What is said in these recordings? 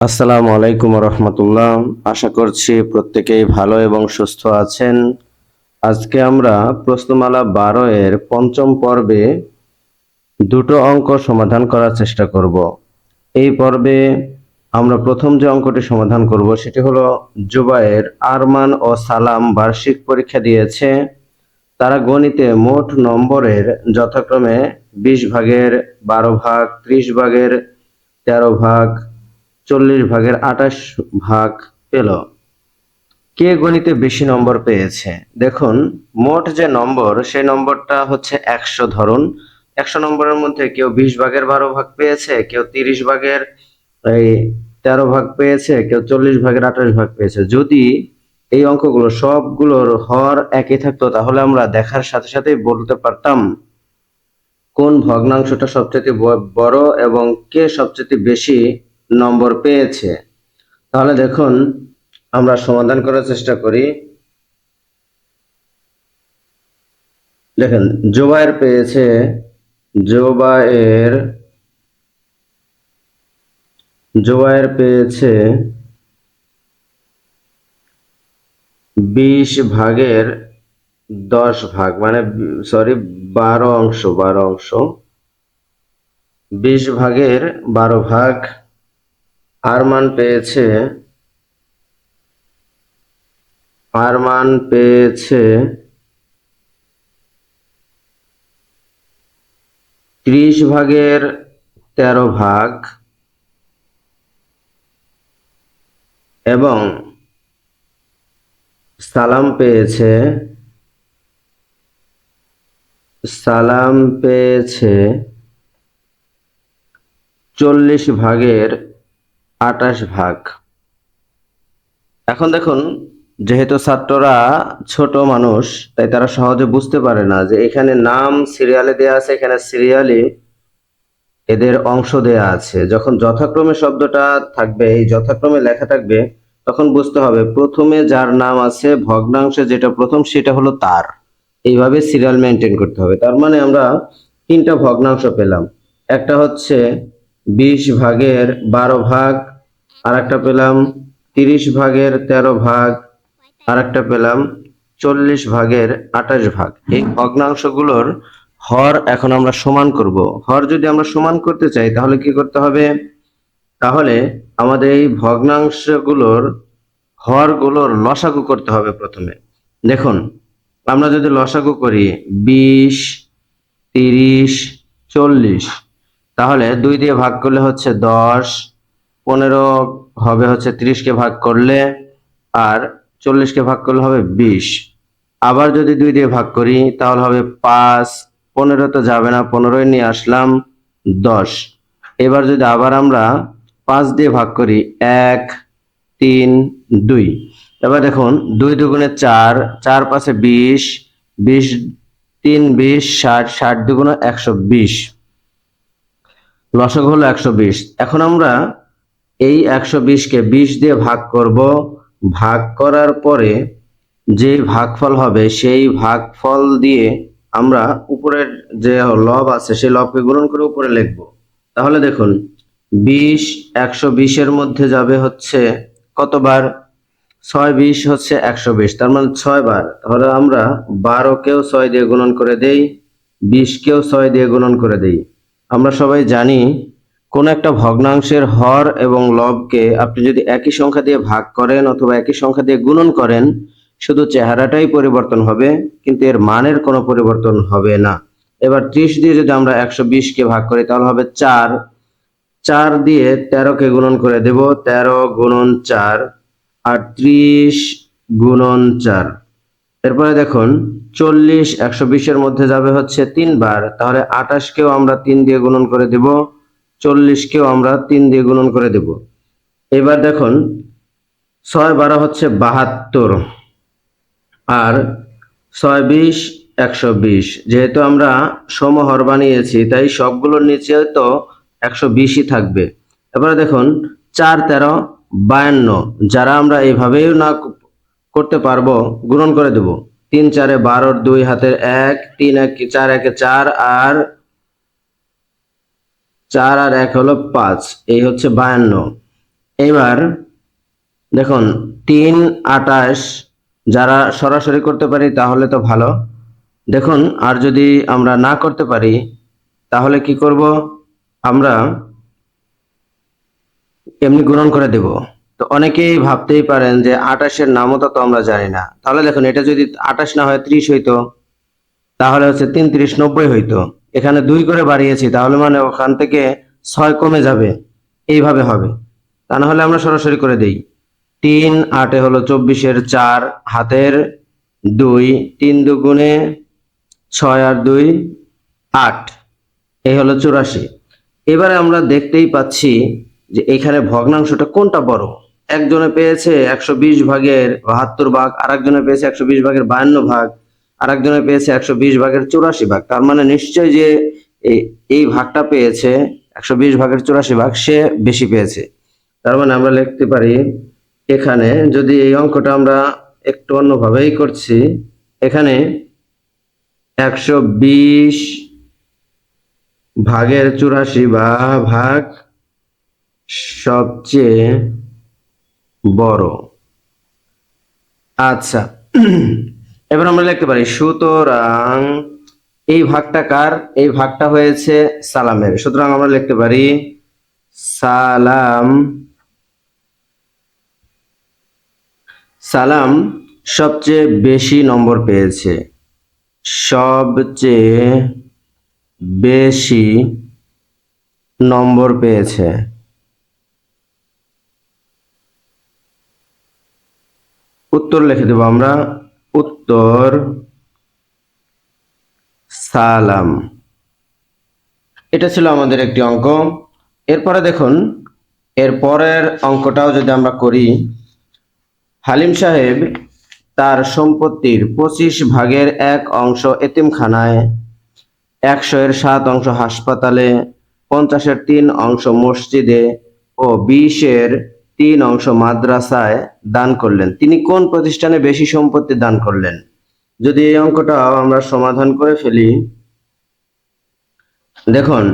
আসসালামু আলাইকুম রহমতুল্লাহ। আশা করছি প্রত্যেকেই ভালো এবং সুস্থ আছেন। আজকে আমরা প্রশ্নমালা বারো এর পঞ্চম পর্বে দুটো অঙ্ক সমাধান করার চেষ্টা করব। এই পর্বে আমরা প্রথম যে অঙ্কটি সমাধান করব, সেটি হলো জুবায়ের আরমান ও সালাম বার্ষিক পরীক্ষা দিয়েছে। তারা গণিতে মোট নম্বরের যথাক্রমে বিশ ভাগের বারো ভাগ, ত্রিশ ভাগের তেরো ভাগ চল্লিশ ভাগের আঠাশ ভাগ পেল। কে গণিতে বেশি নম্বর পেয়েছে? দেখুন, মোট যে নম্বর, সেই নম্বরটা হচ্ছে একশো ধরুন। একশো নম্বরের মধ্যে কেউ বিশ ভাগের বারো ভাগ পেয়েছে, কেউ তিরিশ ভাগের, এই, তেরো ভাগ পেয়েছে, কেউ চল্লিশ ভাগের আঠাশ ভাগ পেয়েছে। যদি এই অঙ্কগুলো সবগুলোর হর একই থাকতো, তাহলে আমরা দেখার সাথে সাথেই বলতে পারতাম কোন ভগ্নাংশটা সবচেয়ে বড় এবং কে সবচেয়ে বেশি নম্বর পেয়েছে। তাহলে দেখুন, আমরা সমাধান করার চেষ্টা করি। দেখেন, জোবায়ের পেয়েছে, জোবায়ের জোবায়ের পেয়েছে বিশ ভাগের দশ ভাগ মানে সরি, বারো অংশ বারো অংশ। বিশ ভাগের বারো ভাগ আরমান পেয়েছে আরমান পেয়েছে ত্রিশ ভাগের তেরো ভাগ এবং সালাম পেয়েছে সালাম পেয়েছে চল্লিশ ভাগের আটাশ ভাগ। এখন দেখুন, যেহেতু ছাত্ররা ছোট মানুষ, তাই তারা সহজে বুঝতে পারে না যে এখানে নাম সিরিয়ালে দেয়া আছে, এখানে সিরিয়ালে এদের অংশ দেয়া আছে। যখন যথাক্রমে শব্দটা থাকবে, এই যথাক্রমে লেখা থাকবে, তখন বুঝতে হবে প্রথমে যার নাম আছে, ভগ্নাংশে যেটা প্রথম, সেটা হলো তার। এইভাবে সিরিয়াল মেনটেন করতে হবে। তার মানে আমরা তিনটা ভগ্নাংশ পেলাম। একটা হচ্ছে বিশ ভাগের বারো ভাগ আর একটা পেলাম তিরিশ ভাগের তেরো ভাগ আর একটা পেলাম চল্লিশ ভাগের আঠাশ ভাগ। এই ভগ্নাংশগুলোর হর এখন আমরা সমান করব। হর যদি আমরা সমান করতে চাই, তাহলে কি করতে হবে? তাহলে আমাদের এই ভগ্নাংশগুলোর হরগুলোর লসাগু করতে হবে প্রথমে। দেখুন, আমরা যদি লসাগু করি বিশ, তিরিশ, চল্লিশ, তাহলে দুই দিয়ে ভাগ করলে হচ্ছে দশ পনেরো হবে হচ্ছে তিরিশকে ভাগ করলে আর চল্লিশকে ভাগ করলে হবে বিশ। আবার যদি দুই দিয়ে ভাগ করি, তাহলে হবে পাঁচ, পনেরো তো যাবে না, পনেরোই নিয়ে আসলাম দশ। এবার যদি আবার আমরা পাঁচ দিয়ে ভাগ করি, এক, তিন, দুই। এবার দেখুন, দুই দুগুণে চার চার পাশে বিশ বিশ, তিন, বিশ, ষাট ষাট দুগুণে একশো বিশ। লসক হলো একশো বিশ। এখন আমরা এই একশো বিশকে বিশ দিয়ে ভাগ করব। ভাগ করার পরে যে ভাগফল হবে, সেই ভাগফল দিয়ে আমরা উপরের যে লব আছে, সেই লবকে গ্রহণ করে উপরে লিখব। তাহলে দেখুন, বিশ একশো বিশের মধ্যে যাবে হচ্ছে কতবার? ছয় বিশ হচ্ছে একশো বিশ, তার মানে ছয় বার তাহলে আমরা বারোকেও ছয় দিয়ে গুণন করে দেই, বিশকেও ছয় দিয়ে গুণন করে দেই। আমরা সবাই জানি কোন একটা ভগ্নাংশের হর এবং লবকে আপনি যদি একই সংখ্যা দিয়ে ভাগ করেন অথবা একই সংখ্যা দিয়ে গুণন করেন, শুধু চেহারাটাই পরিবর্তন হবে, কিন্তু এর মানের কোনো পরিবর্তন হবে না। এবার ত্রিশ দিয়ে যদি আমরা একশো বিশকে ভাগ করি, তাহলে হবে চার। চার দিয়ে তেরোকে গুণন করে দেব, তেরো গুণন চার, আর ত্রিশ গুণন চার। এরপরে দেখুন, চল্লিশ একশো বিশের মধ্যে যাবে হচ্ছে তিনবার, তাহলে আঠাশকেও আমরা তিন দিয়ে গুণন করে দেব চল্লিশকেও আমরা তিন দিয়ে গুণন করে দেব। এবার দেখুন, ছয় বারো হচ্ছে বাহাত্তর, আর ছয় বিশ, একশো বিশ। যেহেতু আমরা সমহর বানিয়েছি, তাই সবগুলোর নিচে তো একশো বিশই থাকবে। এবারে দেখুন, চার, তেরো, বায়ান্ন, যারা আমরা এইভাবেও না করতে পারব, গুণন করে দেব। তিন, চারে বারোর দুই হাতের এক, তিন, এক, চার, একে চার, আর চার আর এক হলো পাঁচ, এই হচ্ছে বায়ান্ন। এবার দেখুন, তিন আটাশ যারা সরাসরি করতে পারি তাহলে তো ভালো। দেখুন, আর যদি আমরা না করতে পারি, তাহলে কি করব? আমরা এমনি গুণন করে দেব। তো অনেকেই ভাবতেই পারেন যে আটাশের নামও তো আমরা জানি না। তাহলে দেখুন, এটা যদি আটাশ না হয় ত্রিশ হইতো, তাহলে হচ্ছে তিন ত্রিশ নব্বই হইতো। এখানে দুই করে বাড়িয়েছি, তাহলে মানে ওখান থেকে ছয় কমে যাবে। এইভাবে হবে। তা না হলে আমরা সরাসরি করে দেই। তিন আটে হলো চব্বিশের চার, হাতের দুই, তিন দুগুণে ছয় আর দুই, আট। এই হলো চুরাশি। এবারে আমরা দেখতেই পাচ্ছি যে এখানে ভগ্নাংশটা কোনটা বড়? একজনে পেয়েছে একশো বিশ ভাগের বাহাত্তর ভাগ আর একজনে পেয়েছে একশো বিশ ভাগের বায়ান্ন ভাগ। আর পেয়েছে একশো বিশ ভাগের চুরাশি ভাগ। তার মানে নিশ্চয় যে এই- এই ভাগটা পেয়েছে একশো বিশ ভাগের চুরাশি ভাগ সে বেশি পেয়েছে। তার মানে আমরা লিখতে পারি এখানে যদি এই অঙ্কটা আমরা একটু অন্যভাবেই করছি, এখানে একশো বিশ ভাগের চুরাশি বা ভাগ সবচেয়ে বড়। আচ্ছা। এবার আমরা লিখতে পারি, সুতরাং এই ভাগটা কার? এই ভাগটা হয়েছে সালামের। সুতরাং আমরা লিখতে পারি, সালাম সালাম সবচেয়ে বেশি নম্বর পেয়েছে। সবচেয়ে বেশি নম্বর পেয়েছে। উত্তর লিখে দেব আমরা উত্তর সালাম। এটা ছিল আমাদের একটি অঙ্ক। এরপরে দেখুন, এর পরের অঙ্কটাও যদি আমরা করি, হালিম সাহেব তার সম্পত্তির পঁচিশ ভাগের এক অংশ এতিমখানায়, একশো এর সাত অংশ হাসপাতালে, পঞ্চাশের তিন অংশ মসজিদে ও বিশের তিন অংশ মাদ্রাসায় দান করলেন। তিনি কোন প্রতিষ্ঠানে বেশি সম্পত্তি দান করলেন? যদি এই অঙ্কটা আমরা সমাধান করে ফেলি। দেখুন,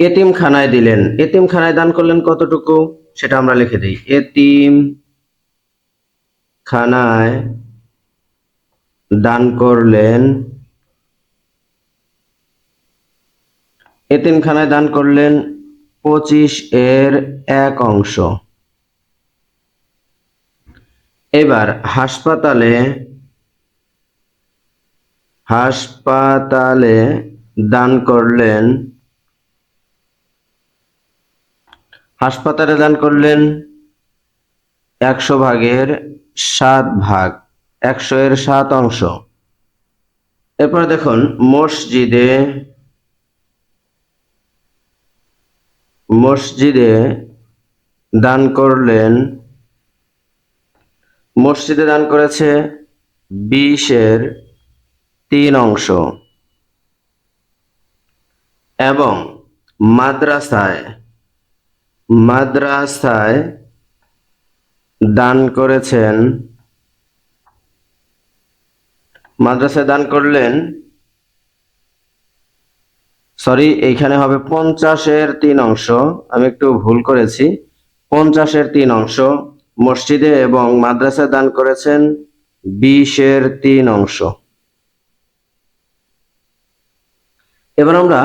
এতিমখানায় দিলেন। এতিমখানায় দান করলেন কতটুকু? সেটা আমরা লিখে দিই। এতিম খানায় দান করলেন, এতিমখানায় দান করলেন পঁচিশ এর এক অংশ। এবার হাসপাতালে হাসপাতালে দান করলেন, হাসপাতালে দান করলেন একশো ভাগের সাত ভাগ, একশো এর সাত অংশ। এরপর দেখুন, মসজিদে মসজিদে দান করলেন মসজিদে দান করেছে বিশের তিন অংশ। এবং মাদ্রাসায় মাদ্রাসায় দান করেছেন, মাদ্রাসায় দান করলেন, সরি, এইখানে হবে পঞ্চাশের তিন অংশ, আমি একটু ভুল করেছি, পঞ্চাশের তিন অংশ। মসজিদে এবং মাদ্রাসায় দান করেছেন বিশের তিন অংশ। এবার আমরা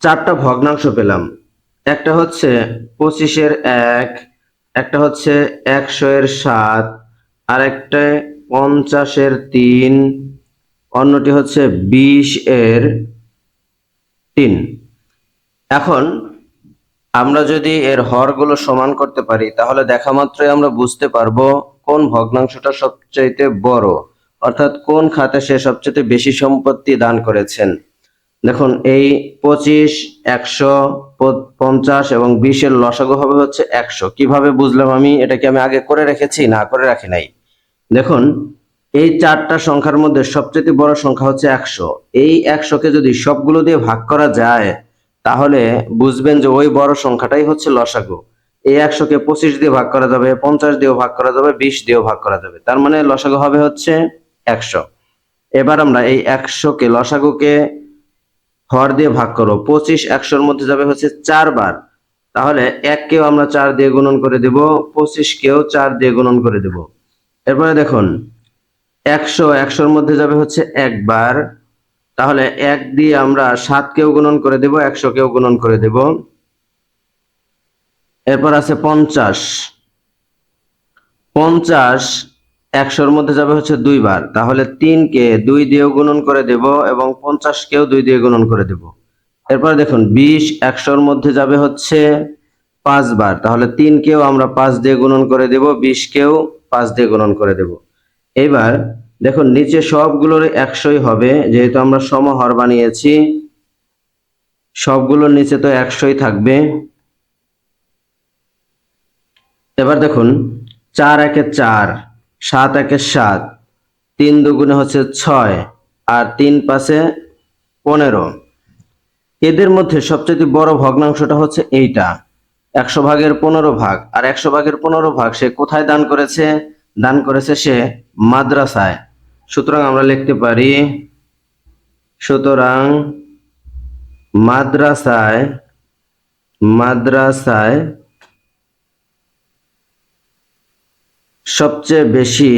চারটা ভগ্নাংশ পেলাম। একটা হচ্ছে পঁচিশের এক, একটা হচ্ছে একশো এর সাত আর একটা পঞ্চাশের তিন, অন্যটি হচ্ছে বিশ এর তিন। এখন আমরা যদি এর হরগুলো সমান করতে পারি, তাহলে দেখা মাত্রই আমরা বুঝতে পারব কোন ভগ্নাংশটা সবচাইতে বড়, অর্থাৎ কোন খাতে সে সবচেয়ে বেশি সম্পত্তি দান করেছেন। দেখুন, এই পঁচিশ, একশো পঞ্চাশ এবং বিশের লসাগু হবে হচ্ছে একশো। কীভাবে বুঝলাম আমি? এটা কি আমি আগে করে রেখেছি? না, করে রাখি নাই। দেখুন, এই চারটা সংখ্যার মধ্যে সবচেয়ে বড় সংখ্যা হচ্ছে একশো। এই একশোকে যদি সবগুলো দিয়ে ভাগ করা যায় তাহলে বুঝবেন যে ওই বড় সংখ্যাটাই হচ্ছে লসাগু। এই একশোকে পঁচিশ দিয়ে ভাগ করা যাবে, পঞ্চাশ দিয়েও ভাগ করা যাবে, বিশ দিয়েও ভাগ করা যাবে। তার মানে লসাগু হবে হচ্ছে একশো। এবার আমরা এই একশোকে লসাগুকে হর দিয়ে ভাগ করো পঁচিশ একশোর মধ্যে যাবে হচ্ছে চারবার। তাহলে এককেও আমরা চার দিয়ে গুণন করে দেব পঁচিশকেও চার দিয়ে গুণন করে দেব। এরপরে দেখুন, একশো একশোর মধ্যে যাবে হচ্ছে একবার। তাহলে এক দিয়ে আমরা সাতকেও গুণন করে দেব একশোকেও গুণন করে দেব। এরপর আছে পঞ্চাশ। পঞ্চাশ একশোর মধ্যে যাবে হচ্ছে দুইবার। তাহলে তিনকে দুই দিয়েও গুণন করে দেব এবং পঞ্চাশকেও দুই দিয়ে গুণন করে দেব। এরপর দেখুন, বিশ একশোর মধ্যে যাবে হচ্ছে পাঁচবার। তাহলে তিনকেও আমরা পাঁচ দিয়ে গুণন করে দেব, বিশকেও পাঁচ দিয়ে গুণন করে দেব। এবার দেখুন, নিচে সবগুলোর একশোই হবে। যেহেতু আমরা সমহর বানিয়েছি, সবগুলোর নিচে তো একশোই থাকবে। এবার দেখুন, চার একে চার, সাত একে সাত, তিন দুগুণে হচ্ছে ছয়, আর তিন পাশে পনেরো। এদের মধ্যে সবচেয়ে বড় ভগ্নাংশটা হচ্ছে এইটা। একশো ভাগের পনেরো ভাগ, আর একশো ভাগের পনেরো ভাগ সে কোথায় দান করেছে? দান করেছে সে মাদ্রাসায়। সুতরাং আমরা লিখতে পারি, সুতরাং মাদ্রাসায় মাদ্রাসায় সবচেয়ে বেশি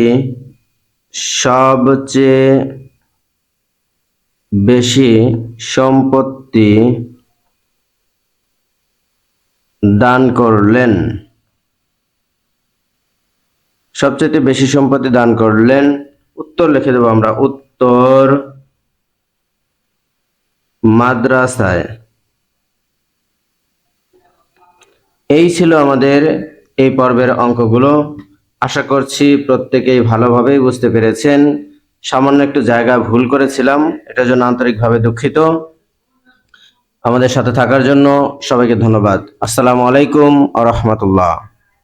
সবচেয়ে বেশি সম্পত্তি দান করলেন। সবচেয়ে বেশি সম্পত্তি দান করলেন উত্তর লিখে দেবো আমরা। উত্তর মাদ্রাসায়। এই ছিল আমাদের এই পর্বের অঙ্কগুলো। আশা করছি প্রত্যেকেই ভালোভাবেই বুঝতে পেরেছেন। সামান্য একটু জায়গা ভুল করেছিলাম, এটার জন্য আন্তরিকভাবে দুঃখিত। আমাদের সাথে থাকার জন্য সবাইকে ধন্যবাদ। আসসালামু আলাইকুম আ রহমতুল্লাহ।